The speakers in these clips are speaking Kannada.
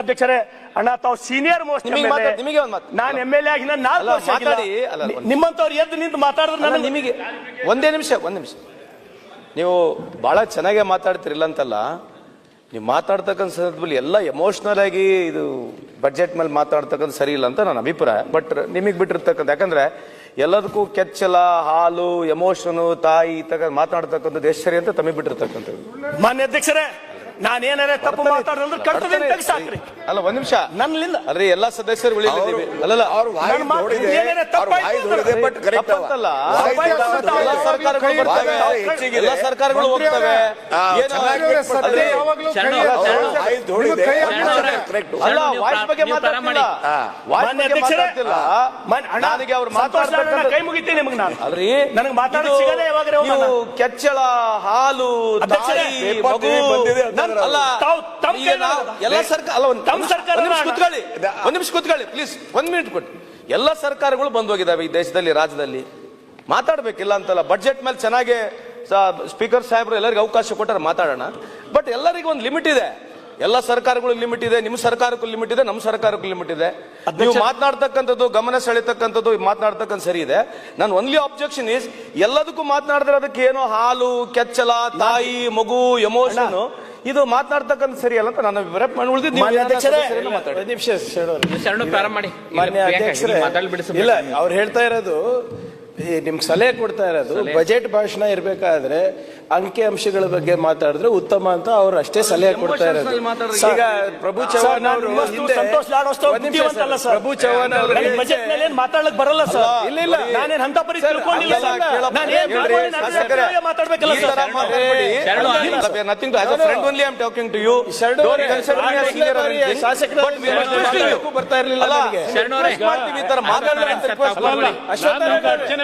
ಅಧ್ಯಕ್ಷರೇ ಅಣ್ಣ ತಾವು ಸೀನಿಯರ್ ಮೋಸ್ಟ್ ನಿಮಗೆ ಒಂದು ಮಾತು. ನಾನು ಎಂ ಎಲ್ ಎ ಆಗಿ ನಾನು ನಾಲ್ಕು ವರ್ಷ ಆಗಿಲ್ಲ. ಮಾತಾಡಿ. ಅಲ್ಲ, ಒಂದು- ನಿಮ್ಮಂತವ್ರು ಎದ್ದು ನಿಂತು ಮಾತಾಡಿದ್ರೆ ನಾನು ನಿಮಗೆ ಒಂದೇ ನಿಮಿಷ ಒಂದ್ ನಿಮಿಷ ನೀವು ಬಹಳ ಚೆನ್ನಾಗೆ ಮಾತಾಡ್ತಿರಿಲ್ಲ ಅಂತಲ್ಲ ನೀವು ಮಾತಾಡ್ತಕ್ಕಂಥ ಸಂದರ್ಭದಲ್ಲಿ ಎಲ್ಲ ಎಮೋಷ್ನಲ್ ಆಗಿ ಇದು ಬಡ್ಜೆಟ್ ಮೇಲೆ ಮಾತಾಡ್ತಕ್ಕಂಥ ಸರಿ ಇಲ್ಲ ಅಂತ ನನ್ನ ಅಭಿಪ್ರಾಯ ಬಟ್ ನಿಮಗೆ ಬಿಟ್ಟಿರ್ತಕ್ಕಂಥ ಯಾಕಂದ್ರೆ ಎಲ್ಲದಕ್ಕೂ ಕೆಚ್ಚಲ ಹಾಲು ಎಮೋಷನು ತಾಯಿ ತಕ್ಕ ಮಾತಾಡ್ತಕ್ಕಂಥದ್ದು ಎಷ್ಟು ಸರಿ ಅಂತ ತಮಗೆ ಬಿಟ್ಟಿರ್ತಕ್ಕಂಥದ್ದು ಮಾನ್ಯ ಅಧ್ಯಕ್ಷರೇ ನಾನೇನಾರ ತಪ್ಪು ಮಾತಾಡಿದ್ರೆ ಕರ್ತವ್ಯ ತೆಗೆಸಾಕ್ರಿ. ಅಲ್ಲ ಒಂದ್ ನಿಮಿಷ. ನನ್ನಿಂದ ಅಲ್ರಿ ಎಲ್ಲಾ ಸದಸ್ಯರು ಉಳಿದಿದ್ದೀವಿ. ಅಲ್ಲಲ್ಲ ಅವ್ರ ಮಾತು ತಪ್ಪಾಯ್ತು. ಎಲ್ಲ ಸರ್ಕಾರಗಳು ಬರ್ತವೆ. ವಾಯ್ ಎಲ್ಲ ಸರ್ಕಾರಗಳು ಹೋಗ್ತವೆ. ಅಲ್ಲ ವಾಯ್ಸ್ ಬಗ್ಗೆ ಮಾತಾಡ್ತಿಲ್ಲ. ವಾಯ್ಸ್ ಬಗ್ಗೆ ಮಾತಾಡ್ತಿಲ್ಲ. ನನಗೆ ಅವ್ರು ಕೈ ಮುಗಿತೀನಿ ನಿಮಗೆ ನಾನು. ಅಲ್ರಿ? ನನಗೆ ಯಾವಾಗ ನೀವು ಅವನ್ನ? ಹಾಲು ತಾಯಿ, ಮಗು ಅಲ್ಲ ತಾವು- ತಮ್ಮ ಎಲ್ಲ ಸರ್ಕಾರ ಅಲ್ಲ ಒಂದ್ ತಮ್ಮ ಒಂದ್ ಸರ್ಕಾರ ನಿಮಿಷ. ಕೂತ್ಕೊಳ್ಳಿ. ಒಂದ್ ನಿಮಿಷ ಕೂತ್ಕೊಳ್ಳಿ. ಪ್ಲೀಸ್ ಒಂದ್ ಮಿನಿಟ್ ಕೊಟ್ಟು ಎಲ್ಲ ಸರ್ಕಾರಗಳು ಬಂದ್ ಹೋಗಿದಾವೆ ಈ ದೇಶದಲ್ಲಿ ರಾಜ್ಯದಲ್ಲಿ. ಮಾತಾಡ್ಬೇಕಿಲ್ಲ ಅಂತಲ್ಲ. ಬಜೆಟ್ ಮೇಲೆ ಚೆನ್ನಾಗಿ ಸ್ಪೀಕರ್ ಸಾಹೇಬರು ಎಲ್ಲರಿಗೂ ಅವಕಾಶ ಕೊಟ್ಟರೆ ಮಾತಾಡೋಣ. ಬಟ್ ಎಲ್ಲರಿಗೂ ಒಂದು ಲಿಮಿಟ್ ಇದೆ. ಎಲ್ಲ ಸರ್ಕಾರಗಳು ಲಿಮಿಟ್ ಇದೆ. ನಿಮ್ಮ ಸರ್ಕಾರಕ್ಕೂ ಲಿಮಿಟ್ ಇದೆ. ನಮ್ಮ ಸರ್ಕಾರಕ್ಕೂ ಲಿಮಿಟ್ ಇದೆ. ನೀವು ಮಾತನಾಡ್ತಕ್ಕಂಥದ್ದು ಗಮನ ಸೆಳೆತಕ್ಕಂಥದ್ದು ಮಾತನಾಡ್ತಕ್ಕಂಥ ಸರಿ ಇದೆ. ನಾನು ಒನ್ಲಿ ಆಬ್ಜೆಕ್ಷನ್ ಇಸ್ ಎಲ್ಲದಕ್ಕೂ ಮಾತನಾಡಿದ್ರೆ ಅದಕ್ಕೆ ಏನೋ ಹಾಲು ಕೆಚ್ಚಲ ತಾಯಿ ಮಗು ಎಮೋಷನ್ ಇದು ಮಾತನಾಡ್ತಕ್ಕಂಥ ಸರಿಯಲ್ಲ ಅಂತ ನಾನು ಮಾತಾಡಿ. ನಿಮಿಷ ಪ್ರಾರಂಭ ಮಾಡಿ. ಮಾನ್ಯ ಅಧ್ಯಕ್ಷರೇ ಇಲ್ಲ ಅವ್ರು ಹೇಳ್ತಾ ಇರೋದು ನಿಮ್ಗೆ ಸಲಹೆ ಕೊಡ್ತಾ ಇರೋದು ಬಜೆಟ್ ಭಾಷಣ ಇರಬೇಕಾದ್ರೆ ಅಂಕಿ ಅಂಶಗಳ ಬಗ್ಗೆ ಮಾತಾಡಿದ್ರೆ ಉತ್ತಮ ಅಂತ ಅವ್ರು ಅಷ್ಟೇ ಸಲಹೆ ಕೊಡ್ತಾ ಇರೋದು ಈಗ ಪ್ರಭು ಚವ್ಹಾಣ್. ಪ್ರಭು ಏನ್ ಮಾತಾಡಕ್ ಬರಲ್ಲ ಸರ್ ಇಲ್ಲ, ಇಲ್ಲ. ನಾನೇನ್ ಅಂತ ಶಾಸಕರೇ. ಬರ್ತಾ ಇರ್ಲಿಲ್ಲ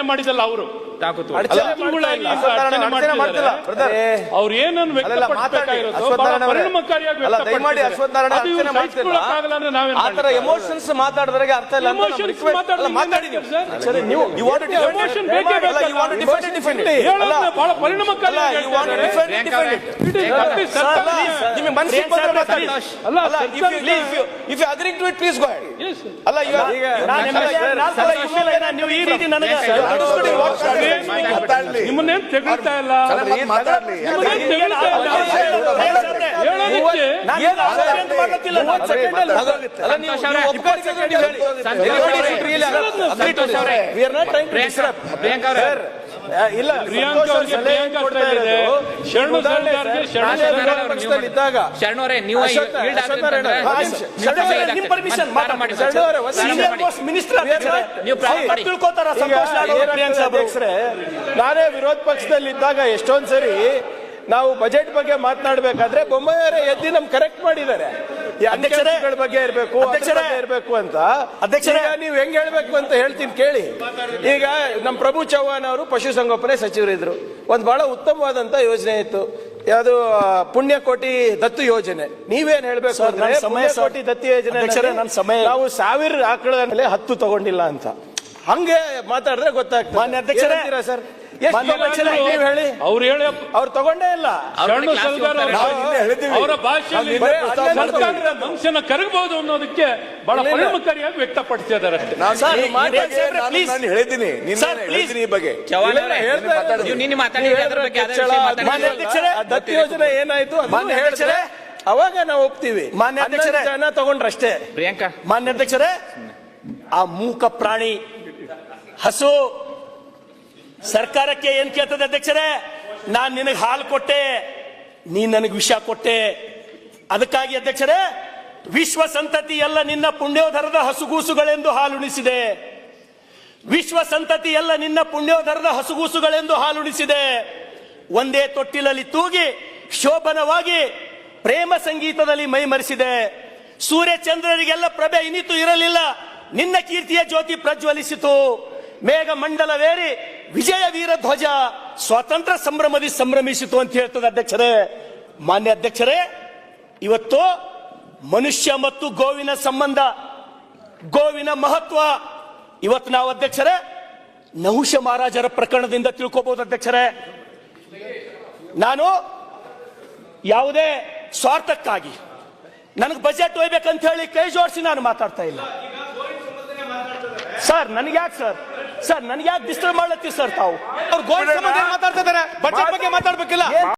ಮಾಡಿದಲ್ಲ ಅವರು? ಅವ್ರು ಏನನ್ನು ದಯಮಾಡಿ ಎಮೋಷನ್ಸ್ ಮಾತಾಡಿದ್ರಾಗೆ ಅರ್ಥ ಇಲ್ಲ ನೀವು. ಬಹಳ ಪರಿಣಾಮಕಾರಿ ಅಲ್ಲ. ನಿಮಗೆ ಮನಸ್ಸಿಗೆ ಬಂದ್ರೆ ಮಾತಾಡಿ. ಅಲ್ಲ, ಈಗ ನಾನು ನೀವು ಈ ರೀತಿ ನನಗೆ. ನಿಮ್ಮನ್ನೇನ್ ತೆಗಳ್ತಾ ಇಲ್ಲ. ಪ್ರಿಯಾಂಕಾ ಅವ್ರಿಗೆ ಪ್ರಿಯಾಂಕಾ ಶರಣು ಶರಣು ನಾನೇ ವಿರೋಧ ಪಕ್ಷದಲ್ಲಿ ಇದ್ದಾಗ ಎಷ್ಟೊಂದ್ಸರಿ ನೀವು ನೀವು ನಾನೇ ವಿರೋಧ ಪಕ್ಷದಲ್ಲಿ ಇದ್ದಾಗ ನಾವು ಬಜೆಟ್ ಬಗ್ಗೆ ಮಾತನಾಡಬೇಕಾದ್ರೆ ಬೊಮ್ಮಾಯಿಯವರೇ ಎದ್ದಿ ನಮ್ ಕರೆಕ್ಟ್ ಮಾಡಿದ್ದಾರೆ. ಅಧ್ಯಕ್ಷರೇ, ಬಗ್ಗೆ ಇರಬೇಕು ಅಧ್ಯಕ್ಷರೇ, ಇರಬೇಕು ಅಂತ. ಅಧ್ಯಕ್ಷರೇ, ನೀವು ಹೆಂಗ್ ಹೇಳ್ಬೇಕು ಅಂತ ಹೇಳ್ತೀನಿ ಕೇಳಿ. ಈಗ ನಮ್ಮ ಪ್ರಭು ಚೌಹಾಣ್ ಅವರು ಪಶುಸಂಗೋಪನೆ ಸಚಿವರಿದ್ರು ಒಂದು ಬಹಳ ಉತ್ತಮವಾದಂತ ಯೋಜನೆ ಇತ್ತು. ಯಾವುದು ಪುಣ್ಯಕೋಟಿ ದತ್ತು ಯೋಜನೆ. ನೀವೇನ್ ಹೇಳ್ಬೇಕು ಅಂದ್ರೆ. ಪುಣ್ಯಕೋಟಿ ದತ್ತು ಯೋಜನೆ. ನಾವು ಸಾವಿರ ಆಕಳ ಮೇಲೆ ಹತ್ತು ತಗೊಂಡಿಲ್ಲ ಅಂತ. ಹಂಗೆ ಮಾತಾಡಿದ್ರೆ ಗೊತ್ತಾಗ್ತದೆ. ಸರ್? ಹೇಳಿ. ಅವ್ರು ಹೇಳಿ ಅವ್ರು ತಗೊಂಡೇ ಇಲ್ಲ. ಶರಣು. ಅವರ. ಭಾಷೆಯಲ್ಲಿ ಸರ್ಕಾರದ ಮನುಷ್ಯನ ಕರಗಬಹುದು ಅನ್ನೋದಕ್ಕೆ ಬಹಳ. ಪರಿಣಾಮಕಾರಿಯಾಗಿ ವ್ಯಕ್ತಪಡಿಸಿದ್ದಾರೆ. ಹೇಳಿದ್ದೀನಿ. ದತ್ತು ಯೋಜನೆ ಏನಾಯ್ತು ಮಾನ್ಯ ಅವಾಗ ನಾವು ಒಪ್ತೀವಿ. ಮಾನ್ಯ ಅಧ್ಯಕ್ಷರೇ, ತಗೊಂಡ್ರಷ್ಟೇ. ಪ್ರಿಯಾಂಕಾ. ಮಾನ್ಯ ಅಧ್ಯಕ್ಷರೇ ಆ ಮೂಕ ಪ್ರಾಣಿ ಹಸು ಸರ್ಕಾರಕ್ಕೆ ಏನ್ ಕೇಳ್ತದೆ ಅಧ್ಯಕ್ಷರೇ? ನಾನು ನಿನಗೆ ಹಾಲು ಕೊಟ್ಟೆ ನೀ ನನಗೆ ವಿಷ ಕೊಟ್ಟೆ. ಅದಕ್ಕಾಗಿ ಅಧ್ಯಕ್ಷರೇ, ವಿಶ್ವ ಸಂತತಿ ಎಲ್ಲ ನಿನ್ನ ಪುಣ್ಯೋಧರದ ಹಸುಗೂಸುಗಳೆಂದು ಹಾಲುಣಿಸಿದೆ. ವಿಶ್ವ ಸಂತತಿ ಎಲ್ಲ ನಿನ್ನ ಪುಣ್ಯೋಧರದ ಹಸುಗೂಸುಗಳೆಂದು ಹಾಲುಣಿಸಿದೆ. ಒಂದೇ ತೊಟ್ಟಿಲಲ್ಲಿ ತೂಗಿ, ಶೋಭನವಾಗಿ ಪ್ರೇಮ ಸಂಗೀತದಲ್ಲಿ ಮೈಮರೆಸಿದೆ ಸೂರ್ಯ ಚಂದ್ರರಿಗೆಲ್ಲ ಪ್ರಭೆ ಇನಿತು ಇರಲಿಲ್ಲ. ನಿನ್ನ ಕೀರ್ತಿಯ ಜ್ಯೋತಿ ಪ್ರಜ್ವಲಿಸಿತು. ಮೇಘ ಮಂಡಲವೇರಿ ವಿಜಯ ವೀರ ಧ್ವಜ ಸ್ವಾತಂತ್ರ್ಯ ಸಂಭ್ರಮದಿ ಸಂಭ್ರಮಿಸಿತು ಅಂತ ಹೇಳ್ತದೆ ಅಧ್ಯಕ್ಷರೇ. ಮಾನ್ಯ ಅಧ್ಯಕ್ಷರೇ, ಇವತ್ತು ಮನುಷ್ಯ ಮತ್ತು ಗೋವಿನ ಸಂಬಂಧ, ಗೋವಿನ ಮಹತ್ವ. ಇವತ್ತು ನಾವು ಅಧ್ಯಕ್ಷರೇ, ನಹುಷ ಮಹಾರಾಜರ ಪ್ರಕರಣದಿಂದ ತಿಳ್ಕೋಬಹುದು ಅಧ್ಯಕ್ಷರೇ. ನಾನು ಯಾವುದೇ ಸ್ವಾರ್ಥಕ್ಕಾಗಿ, ನನಗೆ ಬಜೆಟ್ ಒಯ್ಬೇಕಂತ ಹೇಳಿ ಕೈ ಜೋಡಿಸಿ ನಾನು ಮಾತಾಡ್ತಾ ಇಲ್ಲ. ಸರ್ ನನಗೆ ಯಾಕೆ ಸರ್? ಸರ್ ನನಗೆ ಯಾಕೆ ಡಿಸ್ಟರ್ಬ್ ಮಾಡ್ಲತ್ತೀವಿ ಸರ್ ತಾವು? ಅವ್ರು ಗೋಲ್ಡ್ ಸಂಬಂಧ ಮಾತಾಡ್ತಿದ್ದಾರೆ? ಬಜೆಟ್ ಬಗ್ಗೆ ಮಾತಾಡ್ಬೇಕಿಲ್ಲ?